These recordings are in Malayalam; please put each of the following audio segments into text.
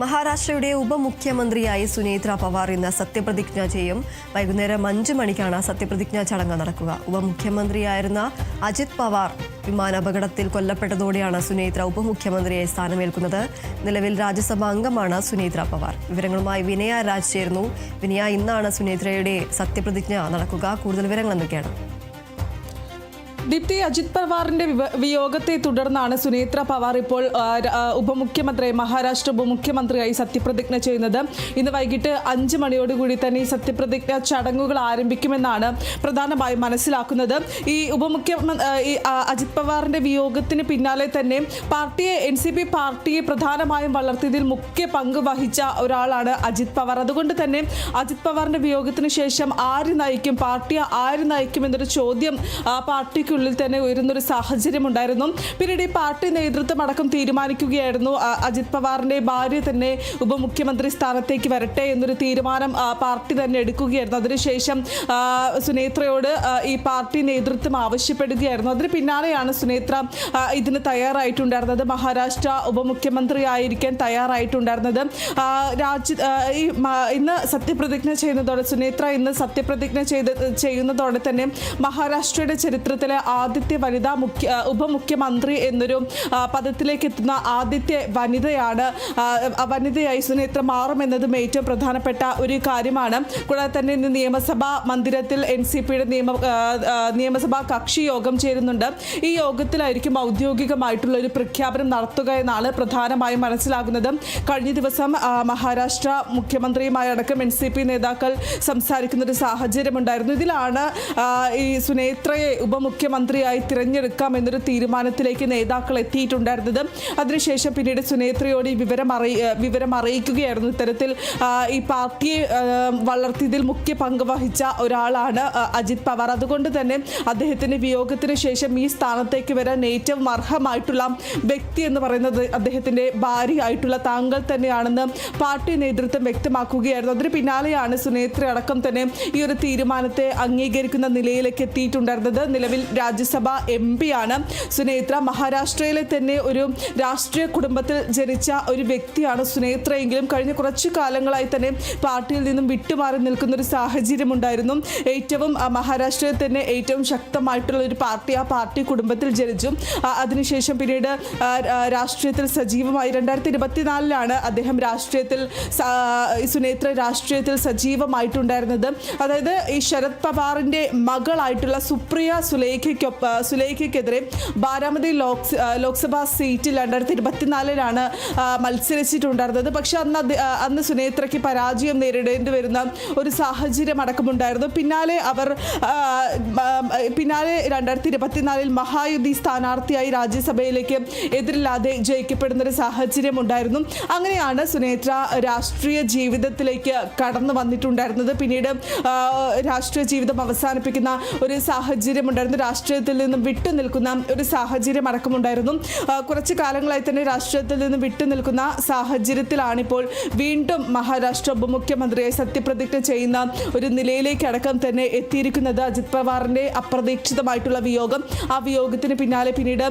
മഹാരാഷ്ട്രയുടെ ഉപമുഖ്യമന്ത്രിയായി സുനേത്ര പവാർ ഇന്ന് സത്യപ്രതിജ്ഞ ചെയ്യും. വൈകുന്നേരം അഞ്ച് മണിക്കാണ് സത്യപ്രതിജ്ഞാ ചടങ്ങ് നടക്കുക. ഉപമുഖ്യമന്ത്രിയായിരുന്ന അജിത് പവാർ വിമാനാപകടത്തിൽ കൊല്ലപ്പെട്ടതോടെയാണ് സുനേത്ര ഉപമുഖ്യമന്ത്രിയായി സ്ഥാനമേൽക്കുന്നത്. നിലവിൽ രാജ്യസഭാ അംഗമാണ് സുനേത്ര പവാർ. വിവരങ്ങളുമായി വിനയ രാജ് ചേർന്നു വിനയ ഇന്നാണ് സുനേത്രയുടെ സത്യപ്രതിജ്ഞ നടക്കുക. കൂടുതൽ വിവരങ്ങൾ എന്തൊക്കെയാണ്? ദീപ്തി അജിത് പവാറിന്റെ വിയോഗത്തെ തുടർന്നാണ് സുനേത്ര പവാർ ഇപ്പോൾ ഉപമുഖ്യമന്ത്രി മഹാരാഷ്ട്ര ഉപമുഖ്യമന്ത്രിയായി സത്യപ്രതിജ്ഞ ചെയ്യുന്നത്. ഇന്ന് വൈകിട്ട് അഞ്ച് മണിയോടുകൂടി തന്നെ ഈ സത്യപ്രതിജ്ഞ ചടങ്ങുകൾ ആരംഭിക്കുമെന്നാണ് പ്രധാനമായും മനസ്സിലാക്കുന്നത്. ഈ ഉപമുഖ്യമന്ത്രി അജിത് പവാറിന്റെ വിയോഗത്തിന് പിന്നാലെ തന്നെ പാർട്ടിയെ എൻ സി പി പാർട്ടിയെ പ്രധാനമായും വളർത്തിയതിൽ മുഖ്യ പങ്ക് വഹിച്ച ഒരാളാണ് അജിത് പവാർ. അതുകൊണ്ട് തന്നെ അജിത് പവാറിന്റെ വിയോഗത്തിന് ശേഷം ആര് നയിക്കും പാർട്ടിയെ ആര് നയിക്കും എന്നൊരു ചോദ്യം ആ, പാർട്ടിക്കുള്ളിൽ തന്നെ ഉയരുന്നൊരു സാഹചര്യം ഉണ്ടായിരുന്നു. പിന്നീട് ഈ പാർട്ടി നേതൃത്വം അടക്കം തീരുമാനിക്കുകയായിരുന്നു. അജിത് പവാറിന്റെ ഭാര്യ തന്നെ ഉപമുഖ്യമന്ത്രി സ്ഥാനത്തേക്ക് വരട്ടെ എന്നൊരു തീരുമാനം പാർട്ടി തന്നെ എടുക്കുകയായിരുന്നു. അതിനുശേഷം സുനേത്രയോട് ഈ പാർട്ടി നേതൃത്വം ആവശ്യപ്പെടുകയായിരുന്നു. അതിന് പിന്നാലെയാണ് സുനേത്ര ഇതിന് തയ്യാറായിട്ടുണ്ടായിരുന്നത്. മഹാരാഷ്ട്ര ഉപമുഖ്യമന്ത്രി ആയിരിക്കാൻ തയ്യാറായിട്ടുണ്ടായിരുന്നത്. രാജ്യ ഈ ഇന്ന് സത്യപ്രതിജ്ഞ ചെയ്യുന്നതോടെ സുനേത്ര ഇന്ന് സത്യപ്രതിജ്ഞ ചെയ്ത് ചെയ്യുന്നതോടെ തന്നെ മഹാരാഷ്ട്രയുടെ ചരിത്രത്തിലെ ആദ്യത്തെ വനിതാ മുഖ്യ ഉപമുഖ്യമന്ത്രി എന്നൊരു പദത്തിലേക്ക് എത്തുന്ന ആദ്യത്തെ വനിതയാണ്. വനിതയായി സുനേത്ര മാറുമെന്നതും ഏറ്റവും പ്രധാനപ്പെട്ട ഒരു കാര്യമാണ്. കൂടാതെ തന്നെ ഇന്ന് നിയമസഭാ മന്ദിരത്തിൽ എൻ സി പിയുടെ നിയമ നിയമസഭാ കക്ഷി യോഗം ചേരുന്നുണ്ട്. ഈ യോഗത്തിലായിരിക്കും ഔദ്യോഗികമായിട്ടുള്ള ഒരു പ്രഖ്യാപനം നടത്തുക എന്നാണ് പ്രധാനമായും മനസ്സിലാകുന്നത്. കഴിഞ്ഞ ദിവസം മഹാരാഷ്ട്ര മുഖ്യമന്ത്രിയുമായി അടക്കം എൻ സി പി നേതാക്കൾ സംസാരിക്കുന്ന ഒരു സാഹചര്യമുണ്ടായിരുന്നു. ഇതിലാണ് ഈ സുനേത്രയെ ഉപമുഖ്യമന്ത്രിയായി തിരഞ്ഞെടുക്കാം എന്നൊരു തീരുമാനത്തിലേക്ക് നേതാക്കൾ എത്തിയിട്ടുണ്ടായിരുന്നത്. അതിനുശേഷം പിന്നീട് സുനേത്രയോട് വിവരം വിവരം അറിയിക്കുകയായിരുന്നു. ഇത്തരത്തിൽ ഈ പാർട്ടിയെ വളർത്തിയതിൽ മുഖ്യ പങ്ക് വഹിച്ച ഒരാളാണ് അജിത് പവാർ. അതുകൊണ്ട് തന്നെ അദ്ദേഹത്തിന്റെ വിയോഗത്തിന് ശേഷം ഈ സ്ഥാനത്തേക്ക് വരാൻ ഏറ്റവും അർഹമായിട്ടുള്ള വ്യക്തി എന്ന് പറയുന്നത് അദ്ദേഹത്തിന്റെ ഭാര്യയായിട്ടുള്ള താങ്കൾ തന്നെയാണെന്ന് പാർട്ടി നേതൃത്വം വ്യക്തമാക്കുകയായിരുന്നു. അതിന് പിന്നാലെയാണ് സുനേത്ര അടക്കം തന്നെ ഈ ഒരു തീരുമാനത്തെ അംഗീകരിക്കുന്ന നിലയിലേക്ക് എത്തിയിട്ടുണ്ടായിരുന്നത്. നിലവിൽ രാജ്യസഭ എം പിയാണ് സുനേത്ര. മഹാരാഷ്ട്രയിലെ തന്നെ ഒരു രാഷ്ട്രീയ കുടുംബത്തിൽ ജനിച്ച ഒരു വ്യക്തിയാണ് സുനേത്ര. എങ്കിലും കഴിഞ്ഞ കുറച്ചു കാലങ്ങളായി തന്നെ പാർട്ടിയിൽ നിന്നും വിട്ടുമാറി നിൽക്കുന്ന ഒരു സാഹചര്യം ഉണ്ടായിരുന്നു ഏറ്റവും മഹാരാഷ്ട്രയിൽ തന്നെ ഏറ്റവും ശക്തമായിട്ടുള്ള ഒരു പാർട്ടി ആ പാർട്ടി കുടുംബത്തിൽ ജനിച്ചു. അതിനുശേഷം പിന്നീട് രാഷ്ട്രീയത്തിൽ സജീവമായി. രണ്ടായിരത്തി ഇരുപത്തിനാലിലാണ് അദ്ദേഹം രാഷ്ട്രീയത്തിൽ സുനേത്ര രാഷ്ട്രീയത്തിൽ സജീവമായിട്ടുണ്ടായിരുന്നത്. അതായത് ഈ ശരത് പവാറിന്റെ മകളായിട്ടുള്ള സുപ്രിയ സുലേഖയ്ക്കൊപ്പ സുലൈഖയ്ക്കെതിരെ ബാരാമതി ലോക് ലോക്സഭാ സീറ്റിൽ രണ്ടായിരത്തി ഇരുപത്തിനാലിലാണ് മത്സരിച്ചിട്ടുണ്ടായിരുന്നത്. പക്ഷേ അന്ന് അന്ന് സുനേത്രയ്ക്ക് പരാജയം നേരിടേണ്ടി വരുന്ന ഒരു സാഹചര്യം അടക്കമുണ്ടായിരുന്നു. പിന്നാലെ അവർ പിന്നാലെ രണ്ടായിരത്തി ഇരുപത്തിനാലിൽ മഹായുദ്ധി സ്ഥാനാർത്ഥിയായി രാജ്യസഭയിലേക്ക് എതിരില്ലാതെ ജയിക്കപ്പെടുന്ന ഒരു സാഹചര്യം ഉണ്ടായിരുന്നു അങ്ങനെയാണ് സുനേത്ര രാഷ്ട്രീയ ജീവിതത്തിലേക്ക് കടന്നു വന്നിട്ടുണ്ടായിരുന്നത്. പിന്നീട് രാഷ്ട്രീയ ജീവിതം അവസാനിപ്പിക്കുന്ന ഒരു സാഹചര്യം ഉണ്ടായിരുന്നു രാഷ്ട്രീയത്തിൽ നിന്ന് വിട്ടു നിൽക്കുന്ന ഒരു സാഹചര്യം അടക്കമുണ്ടായിരുന്നു. കുറച്ച് കാലങ്ങളായി തന്നെ രാഷ്ട്രീയത്തിൽ നിന്ന് വിട്ടു നിൽക്കുന്ന സാഹചര്യത്തിലാണിപ്പോൾ വീണ്ടും മഹാരാഷ്ട്ര ഉപമുഖ്യമന്ത്രിയായി സത്യപ്രതിജ്ഞ ചെയ്യുന്ന ഒരു നിലയിലേക്ക് അടക്കം തന്നെ എത്തിയിരിക്കുന്നത് അജിത് പവാറിന്റെ അപ്രതീക്ഷിതമായിട്ടുള്ള വിയോഗം. ആ വിയോഗത്തിന് പിന്നാലെ പിന്നീട്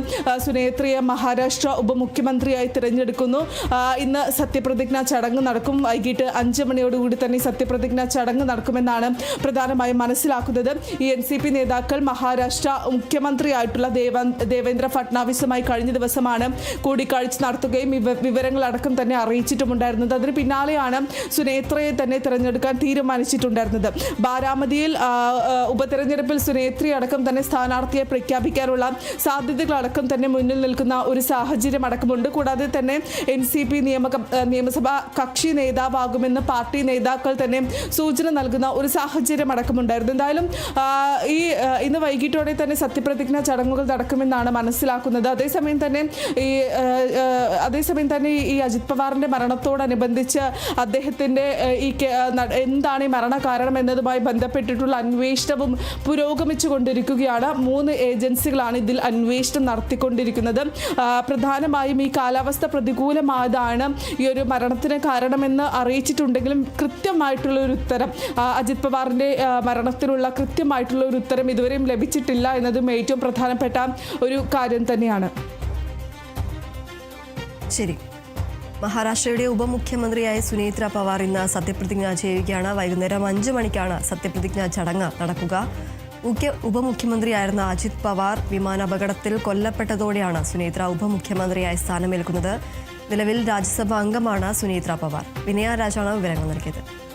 സുനേത്രയെ മഹാരാഷ്ട്ര ഉപമുഖ്യമന്ത്രിയായി തിരഞ്ഞെടുക്കുന്നു. ഇന്ന് സത്യപ്രതിജ്ഞ ചടങ്ങ് നടക്കും. വൈകിട്ട് അഞ്ച് മണിയോടുകൂടി തന്നെ സത്യപ്രതിജ്ഞ ചടങ്ങ് നടക്കുമെന്നാണ് പ്രധാനമായും മനസ്സിലാക്കുന്നത്. ഈ എൻ സി പി നേതാക്കൾ മഹാരാഷ്ട്ര മുഖ്യമന്ത്രിയായിട്ടുള്ള ദേവ ദേവേന്ദ്ര ഫട്നാവിസുമായി കഴിഞ്ഞ ദിവസമാണ് കൂടിക്കാഴ്ച നടത്തുകയും വിവരങ്ങളടക്കം തന്നെ അറിയിച്ചിട്ടുമുണ്ടായിരുന്നത്. അതിന് പിന്നാലെയാണ് സുനേത്രയെ തന്നെ തിരഞ്ഞെടുക്കാൻ തീരുമാനിച്ചിട്ടുണ്ടായിരുന്നത്. ബാരാമതിയിൽ ഉപതെരഞ്ഞെടുപ്പിൽ സുനേത്രി അടക്കം തന്നെ സ്ഥാനാർത്ഥിയെ പ്രഖ്യാപിക്കാനുള്ള സാധ്യതകളടക്കം തന്നെ മുന്നിൽ നിൽക്കുന്ന ഒരു സാഹചര്യം അടക്കമുണ്ട്. കൂടാതെ തന്നെ എൻ സി പി നിയമ നിയമസഭാ കക്ഷി നേതാവാകുമെന്ന് പാർട്ടി നേതാക്കൾ തന്നെ സൂചന നൽകുന്ന ഒരു സാഹചര്യം അടക്കമുണ്ടായിരുന്നു. എന്തായാലും ഈ ഇന്ന് വൈകിട്ടോടെ തന്നെ സത്യപ്രതിജ്ഞ ചടങ്ങുകൾ നടക്കുമെന്നാണ് മനസ്സിലാക്കുന്നത്. അതേസമയം തന്നെ ഈ അതേസമയം തന്നെ ഈ- അജിത് പവാറിന്റെ മരണത്തോടനുബന്ധിച്ച് അദ്ദേഹത്തിന്റെ ഈ എന്താണ് ഈ മരണ കാരണം എന്നതുമായി ബന്ധപ്പെട്ടിട്ടുള്ള അന്വേഷണവും പുരോഗമിച്ചു കൊണ്ടിരിക്കുകയാണ് മൂന്ന് ഏജൻസികളാണ് ഇതിൽ അന്വേഷണം നടത്തിക്കൊണ്ടിരിക്കുന്നത്. പ്രധാനമായും ഈ കാലാവസ്ഥ പ്രതികൂലമായതാണ് ഈ ഒരു മരണത്തിന് കാരണമെന്ന് അറിയിച്ചിട്ടുണ്ടെങ്കിലും കൃത്യമായിട്ടുള്ള ഒരു ഉത്തരം അജിത് പവാറിന്റെ ആ, മരണത്തിനുള്ള കൃത്യമായിട്ടുള്ള ഒരു ഉത്തരം ഇതുവരെയും ലഭിച്ചിട്ടില്ല എന്നതും ഏറ്റവും പ്രധാനപ്പെട്ട ഒരു കാര്യം തന്നെയാണ്. ശരി. മഹാരാഷ്ട്രയുടെ ഉപമുഖ്യമന്ത്രിയായ സുനേത്ര പവാർ ഇന്ന് സത്യപ്രതിജ്ഞ ചെയ്യുകയാണ്. വൈകുന്നേരം അഞ്ച് മണിക്കാണ് സത്യപ്രതിജ്ഞാ ചടങ്ങ് നടക്കുക. മുഖ്യ ഉപമുഖ്യമന്ത്രിയായിരുന്ന അജിത് പവാർ വിമാനാപകടത്തിൽ കൊല്ലപ്പെട്ടതോടെയാണ് സുനേത്ര ഉപമുഖ്യമന്ത്രിയായി സ്ഥാനമേൽക്കുന്നത്. നിലവിൽ രാജ്യസഭാ അംഗമാണ് സുനേത്ര പവാർ. വിനയ രാജാണ് വിവരങ്ങൾ നൽകിയത്.